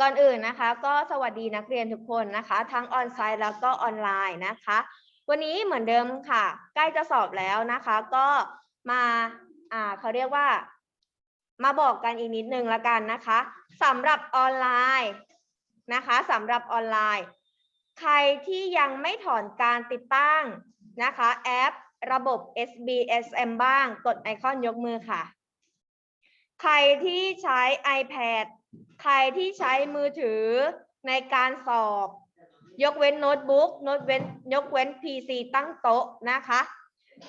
ก่อนอื่นนะคะก็สวัสดีนักเรียนทุกคนนะคะ ทั้งออนไซต์แล้วก็ออนไลน์นะคะ วันนี้เหมือนเดิมค่ะ ใกล้จะสอบแล้วนะคะก็มาอ่าเขาเรียกว่า มาบอกกันอีกนิดนึงละกันนะคะสำหรับออนไลน์นะคะสำหรับออนไลน์ ใครที่ยังไม่ถอนการติดตั้งนะคะแอประบบ SBSM บ้างกดไอคอนยกมือค่ะ ใครที่ใช้ iPad ใครที่ใช้มือถือในการสอบ ยกเว้นโน้ตบุ๊กโน้ตเว้นยกเว้น PC ตั้งโต๊ะนะคะ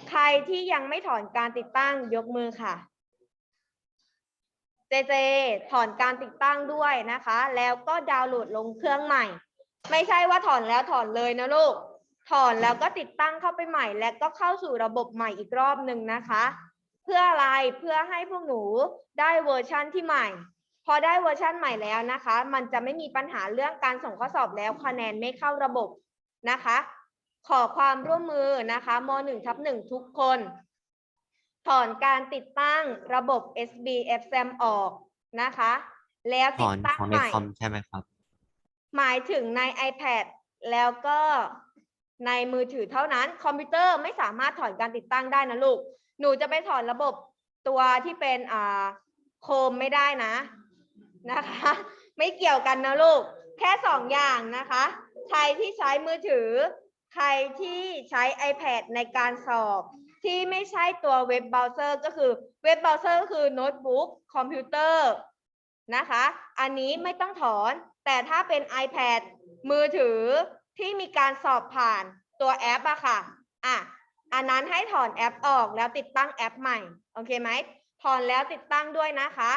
ใครที่ยังไม่ถอนการติดตั้งยกมือค่ะ เจเจ ถอนการติดตั้งด้วยนะคะ แล้วก็ดาวน์โหลดลงเครื่องใหม่ ไม่ใช่ว่าถอนแล้วถอนเลยนะลูก ถอนแล้วก็ติดตั้งเข้าไปใหม่ และก็เข้าสู่ระบบใหม่อีกรอบหนึ่งนะคะ เพื่ออะไรเพื่อให้พวกหนูได้เวอร์ชั่นที่ใหม่ พอได้เวอร์ชั่นใหม่แล้วนะคะ มันจะไม่มีปัญหาเรื่องการส่งข้อสอบแล้วคะแนนไม่เข้าระบบนะคะ ขอความร่วมมือนะคะม .1 ทับ1ทุกคน ถอนการติดตั้งระบบ SBFSM ออกนะคะ แล้วถติอดนตั้งของในใหม่คอมใช่ไหมครับ หมายถึงใน iPad แล้วก็ในมือถือเท่านั้น คอมพิวเตอร์ไม่สามารถถอนการติดตั้งได้นะลูก หนูจะไปถอนระบบตัวที่เป็นอ่าโคมไม่ได้นะ นะคะ ไม่เกี่ยวกันนะลูก แค่สองอย่างนะคะ ใครที่ใช้มือถือ ใครที่ใช้ iPad ในการสอบ ที่ไม่ใช่ตัวเว็บเบราว์เซอร์ก็คือเว็บเบราว์เซอร์ก็คือโน้ตบุ๊กคอมพิวเตอร์นะคะ อันนี้ไม่ต้องถอน แต่ถ้าเป็น iPad มือถือที่มีการสอบผ่านตัวแอปอะค่ะอะอันนั้นให้ถอนแอปออกแล้วติดตั้งแอปใหม่ โอเคไหม ถอนแล้วติดตั้งด้วยนะคะ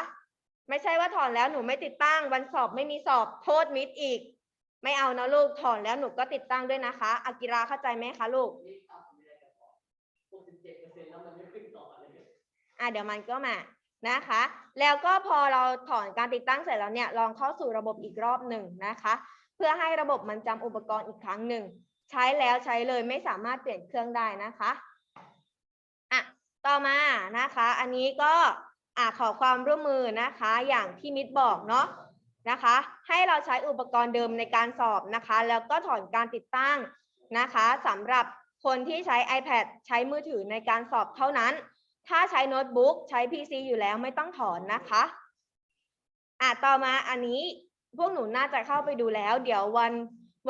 ไม่ใช่ว่าถอนแล้วหนูไม่ติดตั้ง วันสอบไม่มีสอบโทษมิดอีก ไม่เอานะลูกถอนแล้วหนูก็ติดตั้งด้วยนะคะอากิราเข้าใจไหมคะลูกอะเดี๋ยวมันก็มานะคะ แล้วก็พอเราถอนการติดตั้งเสร็จแล้วเนี่ยลองเข้าสู่ระบบอีกรอบหนึ่งนะคะ เพื่อให้ระบบมันจำอุปกรณ์อีกครั้งหนึ่งใช้แล้วใช้เลยไม่สามารถเปลี่ยนเครื่องได้นะคะอะต่อมานะคะ อันนี้ก็ อะขอความร่วมมือนะคะอย่างที่มิตรบอกเนาะนะคะ ให้เราใช้อุปกรณ์เดิมในการสอบนะคะ แล้วก็ถอนการติดตั้งนะคะสำหรับคนที่ใช้ iPad ใช้มือถือในการสอบเท่านั้น ถ้าใช้โน้ตบุ๊กใช้ PC อยู่แล้วไม่ต้องถอนนะคะอะต่อมาอันนี้พวกหนูน่าจะเข้าไปดูแล้ว เดี๋ยววัน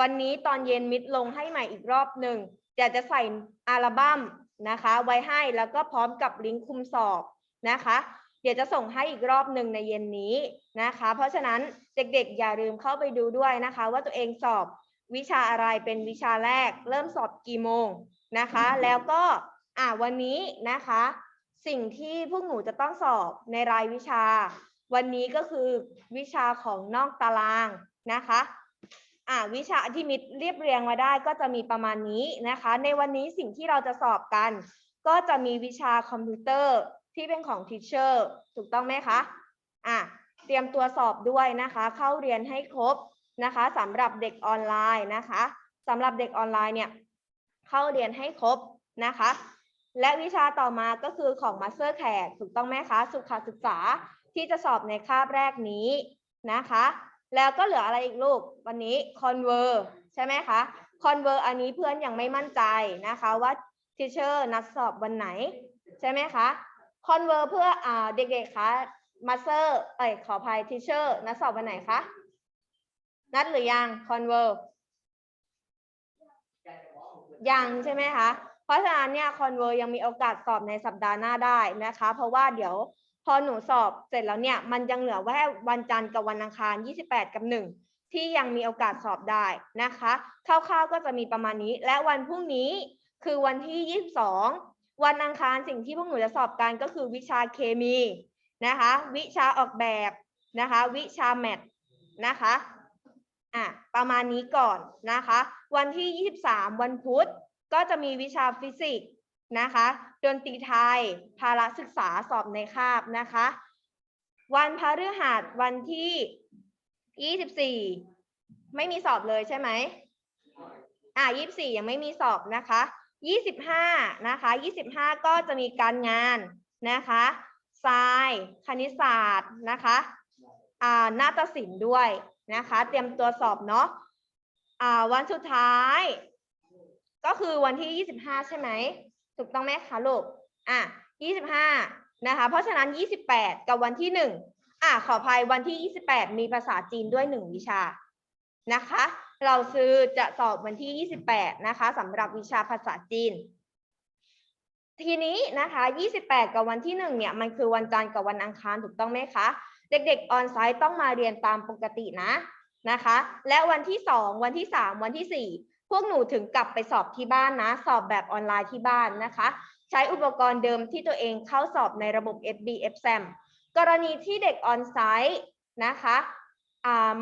วันนี้ตอนเย็นมิดลงให้ใหม่อีกรอบหนึ่งอยากจะใส่อัลบั้มนะคะ ไว้ให้แล้วก็พร้อมกับลิงก์คุมสอบนะคะ เดี๋ยวจะส่งให้อีกรอบหนึ่งในเย็นนี้นะคะ เพราะฉะนั้นเด็กๆ อย่าลืมเข้าไปดูด้วยนะคะ ว่าตัวเองสอบวิชาอะไรเป็นวิชาแรก เริ่มสอบกี่โมงนะคะ แล้วก็อะวันนี้นะคะ สิ่งที่พวกหนูจะต้องสอบในรายวิชา วันนี้ก็คือวิชาของนอกตารางนะคะอ่าวิชาที่มิดเรียบเรียงมาได้ก็จะมีประมาณนี้นะคะ ในวันนี้สิ่งที่เราจะสอบกัน ก็จะมีวิชาคอมพิวเตอร์ ที่เป็นของทิเชอร์ถูกต้องไหมคะอะเตรียมตัวสอบด้วยนะคะ เข้าเรียนให้ครบนะคะสำหรับเด็กออนไลน์นะคะสำหรับเด็กออนไลน์เนี่ยเข้าเรียนให้ครบนะคะ และวิชาต่อมาก็คือของมาสเตอร์แขกถูกต้องไหมคะ สุขศึกษาที่จะสอบในคาบแรกนี้นะคะ แล้วก็เหลืออะไรอีกลูกวันนี้คอนเวอร์ใช่ไหมคะคอนเวอร์อันนี้เพื่อนยังไม่มั่นใจนะคะว่าทิเชอร์นัดสอบวันไหน ใช่ไหมคะ คอนเวอร์เพื่ออ่าเด็กๆคะมาสเตอร์เอ้ยขออภัยทิเชอร์นัดสอบวันไหนคะนัดหรือยังคอนเวอร์ยังใช่ไหมคะเพราะฉะนั้นเนี่ยคอนเวอร์ยังมีโอกาสสอบในสัปดาห์หน้าได้นะคะ เพราะว่าเดี๋ยวพอหนูสอบเสร็จแล้วเนี่ยมันยังเหลือแค่วันจันทร์กับวันอังคาร 28 กับ 1 ที่ยังมีโอกาสสอบได้นะคะคร่าวๆก็จะมีประมาณนี้ และวันพรุ่งนี้คือวันที่ 22 วันอังคารสิ่งที่พวกหนูจะสอบกันก็คือวิชาเคมีนะคะ วิชาออกแบบนะคะ วิชาแมทนะคะอะประมาณนี้ก่อนนะคะ วันที่ 23 วันพุธก็จะมีวิชาฟิสิกส์นะคะดนตรีไทย ภาระศึกษาสอบในคาบนะคะ วันพฤหัสวันที่ 24 ไม่มีสอบเลยใช่ไหมอ่า24 ยังไม่มีสอบนะคะ 25 นะคะ 25 ก็จะมีการงานนะคะทรายคณิตศาสตร์นะคะอ่านาฏศิลป์ด้วยนะคะ เตรียมตัวสอบเนาะอ่าวันสุดท้าย ก็คือวันที่ 25 ใช่ไหม ถูกต้องไหมคะลูก อะ 25 นะคะ เพราะฉะนั้น 28 กับวันที่ 1 อะ ขออภัยวันที่ 28 มีภาษาจีนด้วย 1 วิชานะคะ เราซื้อจะสอบวันที่ 28 นะคะสำหรับวิชาภาษาจีน ทีนี้นะคะ 28 กับวันที่ 1 เนี่ย มันคือวันจันทร์กับวันอังคารถูกต้องไหมคะ เด็กๆออนไซต์ต้องมาเรียนตามปกตินะนะคะ และวันที่ 2 วันที่ 3 วันที่ 4 พวกหนูถึงกลับไปสอบที่บ้านนะ สอบแบบออนไลน์ที่บ้านนะคะ ใช้อุปกรณ์เดิมที่ตัวเองเข้าสอบในระบบ FB FSAM กรณีที่เด็กออนไซต์นะคะ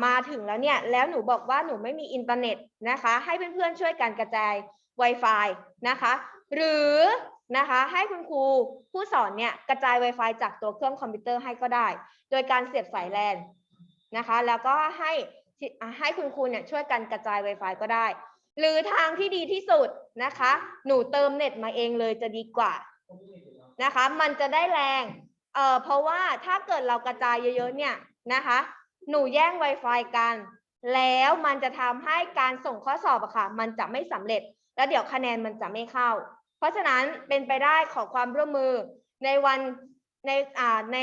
มาถึงแล้วเนี่ย แล้วหนูบอกว่าหนูไม่มีอินเทอร์เน็ตนะคะ ให้เพื่อนๆช่วยกันกระจาย Wi-Fi นะคะ หรือนะคะให้คุณครูผู้สอนเนี่ยกระจาย Wi-Fi จากตัวเครื่องคอมพิวเตอร์ให้ก็ได้ โดยการเสียบสายแลนนะคะ แล้วก็ให้ให้คุณครูเนี่ยช่วยกันกระจาย Wi-Fi ก็ได้ หรือทางที่ดีที่สุดนะคะ หนูเติมเน็ตมาเองเลยจะดีกว่านะคะ มันจะได้แรงเอ่อเพราะว่าถ้าเกิดเรากระจายเยอะๆเนี่ยนะคะ หนูแย่ง Wi-Fi กัน แล้วมันจะทำให้การส่งข้อสอบอะค่ะ มันจะไม่สำเร็จ แล้วเดี๋ยวคะแนนมันจะไม่เข้า เพราะฉะนั้นเป็นไปได้ขอความร่วมมือในวันในอ่าใน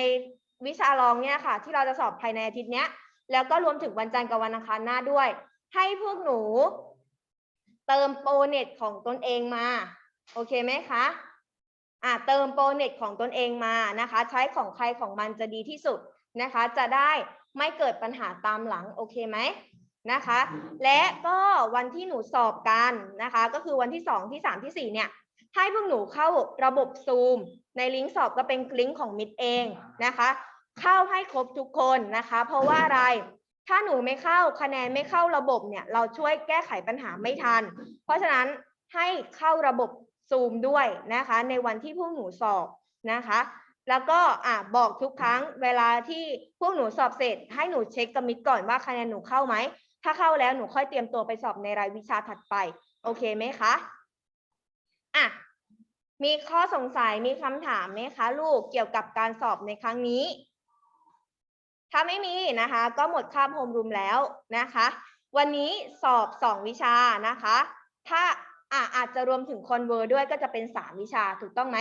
วิชารองเนี่ยค่ะ ที่เราจะสอบภายในอาทิตย์เนี้ย แล้วก็รวมถึงวันจันทร์กับวันอังคารหน้าด้วย ให้พวกหนู เติมโปรเน็ตของตนเองมา โอเคไหมคะอ่าเติมโปรเน็ตของตนเองมานะคะ ใช้ของใครของมันจะดีที่สุดนะคะ จะได้ ไม่เกิดปัญหาตามหลังโอเคไหมนะคะ และก็วันที่หนูสอบกันนะคะ ก็คือวันที่สองที่สามที่สี่เนี่ย ให้พวกหนูเข้าระบบซูมในลิงก์สอบก็เป็นลิงก์ของมิดเองนะคะ เข้าให้ครบทุกคนนะคะ เพราะว่าอะไรถ้าหนูไม่เข้าคะแนนไม่เข้าระบบเนี่ย เราช่วยแก้ไขปัญหาไม่ทัน เพราะฉะนั้นให้เข้าระบบซูมด้วยนะคะ ในวันที่พวกหนูสอบนะคะ แล้วก็อะบอกทุกครั้งเวลาที่พวกหนูสอบเสร็จ ให้หนูเช็คกับมิดก่อนว่าคะแนนหนูเข้าไหม ถ้าเข้าแล้วหนูค่อยเตรียมตัวไปสอบในรายวิชาถัดไป โอเคไหมคะอะมีข้อสงสัยมีคำถามไหมคะ ลูกเกี่ยวกับการสอบในครั้งนี้ ถ้าไม่มีนะคะ ก็หมดคาบโฮมรูมแล้วนะคะ วันนี้สอบสองวิชานะคะ ถ้าอะอาจจะรวมถึงคอนเวอร์ด้วยก็จะเป็นสามวิชาถูกต้องไหม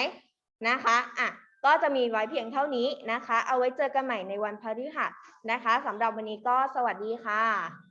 นะคะอะ ก็จะมีไว้เพียงเท่านี้นะคะ เอาไว้เจอกันใหม่ในวันพฤหัสนะคะสำหรับวันนี้ก็สวัสดีค่ะ